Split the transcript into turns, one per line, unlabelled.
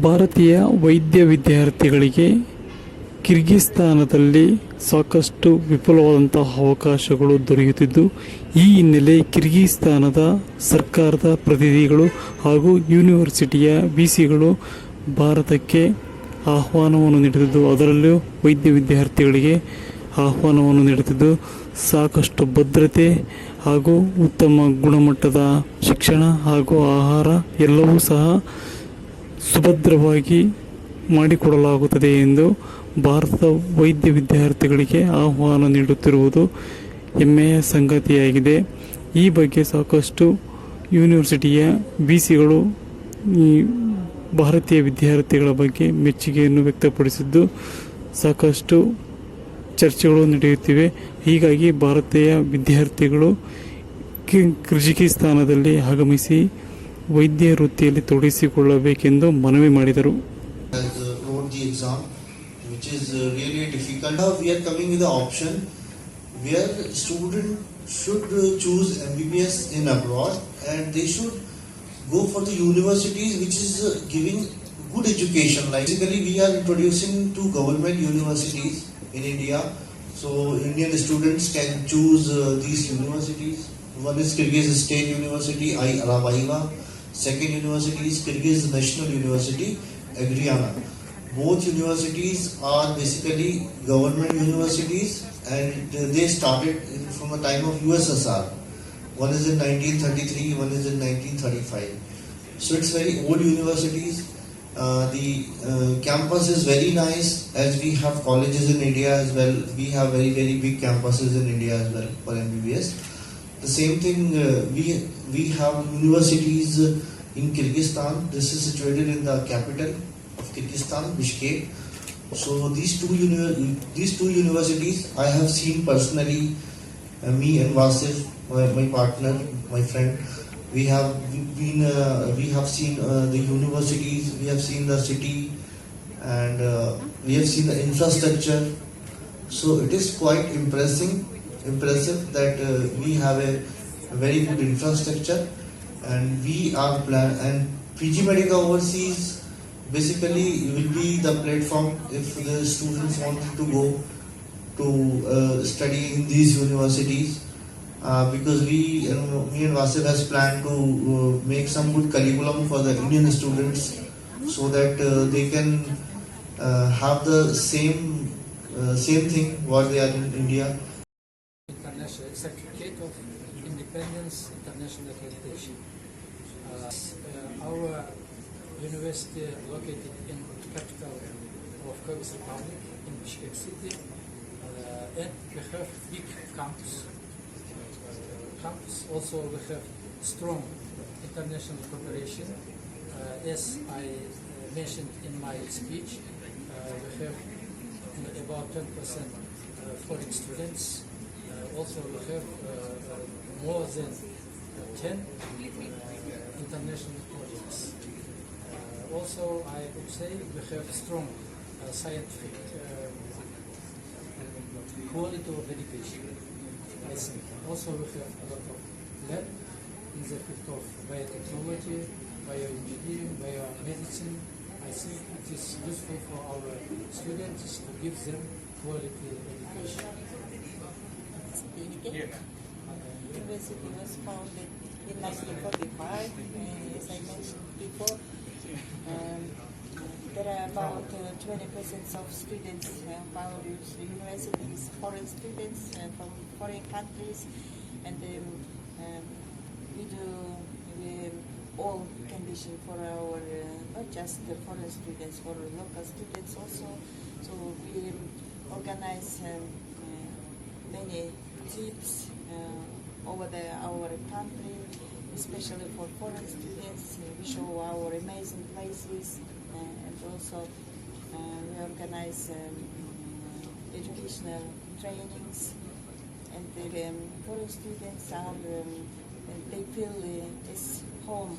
ಭಾರತೀಯ ವೈದ್ಯ ವಿದ್ಯಾರ್ಥಿಗಳಿಗೆ ಕಿರ್ಗಿಸ್ತಾನದಲ್ಲಿ ಸಾಕಷ್ಟು ವಿಪುಲವಾದಂತಹ ಅವಕಾಶಗಳು ದೊರೆಯುತ್ತಿದ್ದು, ಈ ಹಿನ್ನೆಲೆ ಕಿರ್ಗಿಸ್ತಾನದ ಸರ್ಕಾರದ ಪ್ರತಿನಿಧಿಗಳು ಹಾಗೂ ಯೂನಿವರ್ಸಿಟಿಯ ಬಿ ಸಿಗಳು ಭಾರತಕ್ಕೆ ಆಹ್ವಾನವನ್ನು ನೀಡುತ್ತಿದ್ದು, ಅದರಲ್ಲೂ ವೈದ್ಯ ವಿದ್ಯಾರ್ಥಿಗಳಿಗೆ ಆಹ್ವಾನವನ್ನು ನೀಡುತ್ತಿದ್ದು, ಸಾಕಷ್ಟು ಭದ್ರತೆ ಹಾಗೂ ಉತ್ತಮ ಗುಣಮಟ್ಟದ ಶಿಕ್ಷಣ ಹಾಗೂ ಆಹಾರ ಎಲ್ಲವೂ ಸಹ ಸುಭದ್ರವಾಗಿ ಮಾಡಿಕೊಡಲಾಗುತ್ತದೆ ಎಂದು ಭಾರತದ ವೈದ್ಯ ವಿದ್ಯಾರ್ಥಿಗಳಿಗೆ ಆಹ್ವಾನ ನೀಡುತ್ತಿರುವುದು ಹೆಮ್ಮೆಯ ಸಂಗತಿಯಾಗಿದೆ. ಈ ಬಗ್ಗೆ ಸಾಕಷ್ಟು ಯೂನಿವರ್ಸಿಟಿಯ ಬಿ ಸಿಗಳು ಈ ಭಾರತೀಯ ವಿದ್ಯಾರ್ಥಿಗಳ ಬಗ್ಗೆ ಮೆಚ್ಚುಗೆಯನ್ನು ವ್ಯಕ್ತಪಡಿಸಿದ್ದು ಸಾಕಷ್ಟು ಚರ್ಚೆಗಳು ನಡೆಯುತ್ತಿವೆ. ಹೀಗಾಗಿ ಭಾರತೀಯ ವಿದ್ಯಾರ್ಥಿಗಳು ಕಿ- ಕಿರ್ಜಿಕಿಸ್ತಾನದಲ್ಲಿ ಆಗಮಿಸಿ ವೈದ್ಯ ವೃತ್ತಿಯಲ್ಲಿ ತೊಡಗಿಸಿಕೊಳ್ಳಬೇಕೆಂದು ಮನವಿ ಮಾಡಿದರು
uh, uh, should uh, choose MBBS in abroad and they should go for the universities which is uh, giving good education. Like basically we are introducing two government universities in India. So Indian students can choose uh, these universities. One is Kyrgyz State University, I Alabaiva. Second university is Kyrgyz National University, Agriana. Both universities are basically government universities and they started from the time of USSR. One is in 1933, one is in 1935. So it's very old universities. Uh, the uh, campus is very nice as we have colleges in India as well. We have very very big campuses in India as well for MBBS. The same thing uh, we we have universities uh, in Kyrgyzstan. This is situated in the capital of Kyrgyzstan, Bishkek. So these two these two universities I have seen personally. Uh, me and Vasif, my, my partner, my friend, we have been uh, we have seen uh, the universities, we have seen the city, and uh, we have seen the infrastructure. So it is quite impressing, impressive that uh, we have a, very good infrastructure, and we are plan and PG Medica Overseas basically will be the platform if the students want to go to uh, study in these universities. Uh, because we, you know, me and Vasif has planned to uh, make some good curriculum for the Indian students so that uh, they can uh, have the same same thing what they are in India.
International Certificate of Independence International Accreditation. Uh, uh, our university located in capital of Kyrgyz Republic in Bishkek city, uh, and we have big campus. Uh, campus also we have strong international cooperation. Uh, as I uh, mentioned in my speech, uh, we have about 10% uh, foreign students. Also, we have uh, uh, more than uh, 10 uh, international projects. Uh, also, I would say we have strong scientific quality of education. I think. Also, we have a lot of lab in the field of biotechnology, bioengineering, biomedicine. I think it is useful for our students to give them quality education.
Bishkek. University was founded in 1945, uh, as I mentioned before. Um, there are about uh, 20% of students uh, our universities, foreign students uh, from foreign countries, and um, um, we do all condition for our, uh, not just the foreign students, for local students also. So we organize um, uh, many trips uh, over the, our country, especially for foreign students. We show our amazing places uh, and also uh, we organize um, educational trainings and the um, foreign students are um, they feel uh, it's home